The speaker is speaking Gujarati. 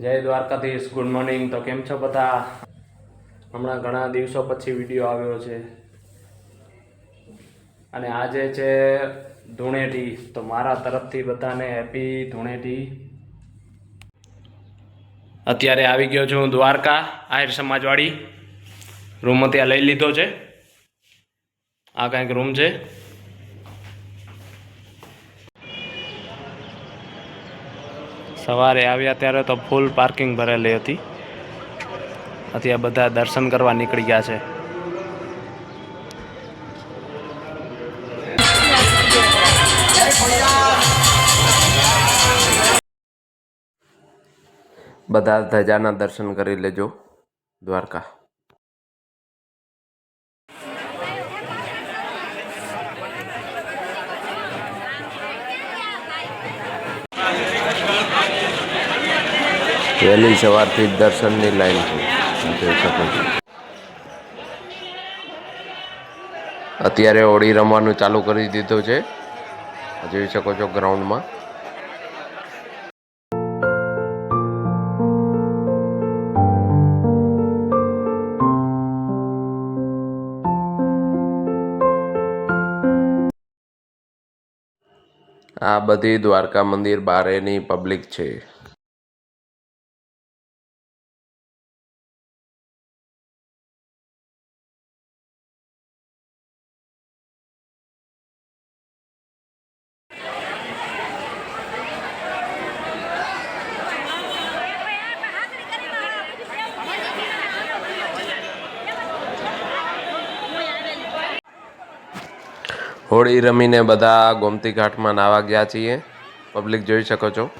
જય દ્વારકાધીશ ગુડ મોર્નિંગ તો કેમ છો બધા? હમણાં ઘણા દિવસો પછી વીડિયો આવ્યો છે. અને આજે છે ધૂણેટી. તો મારા તરફથી બધાને હેપી ધૂણેટી. અત્યારે આવી ગયો છું દ્વારકા, આહિર સમાજવાડી. રૂમ ત્યાં લઈ લીધો છે. આ કાંઈક રૂમ છે. સવારે આવ્યા ત્યારે તો ફૂલ પાર્કિંગ ભરેલી હતી. અત્યારે બધા દર્શન કરવા નીકળી ગયા છે. બધા ધજાના દર્શન કરી લેજો, દ્વારકા. વહેલી સવારથી જ દર્શનની લાઈન છે. અત્યારે હોળી રમવાનું ચાલુ કરી દીધું છે. જોઈ શકો છો ગ્રાઉન્ડમાં. આ બધી દ્વારકા મંદિર બારેની પબ્લિક છે. હોળી રમીને બધા ગોમતી ઘાટમાં નાવા ગયા છીએ. પબ્લિક જોઈ શકો છો.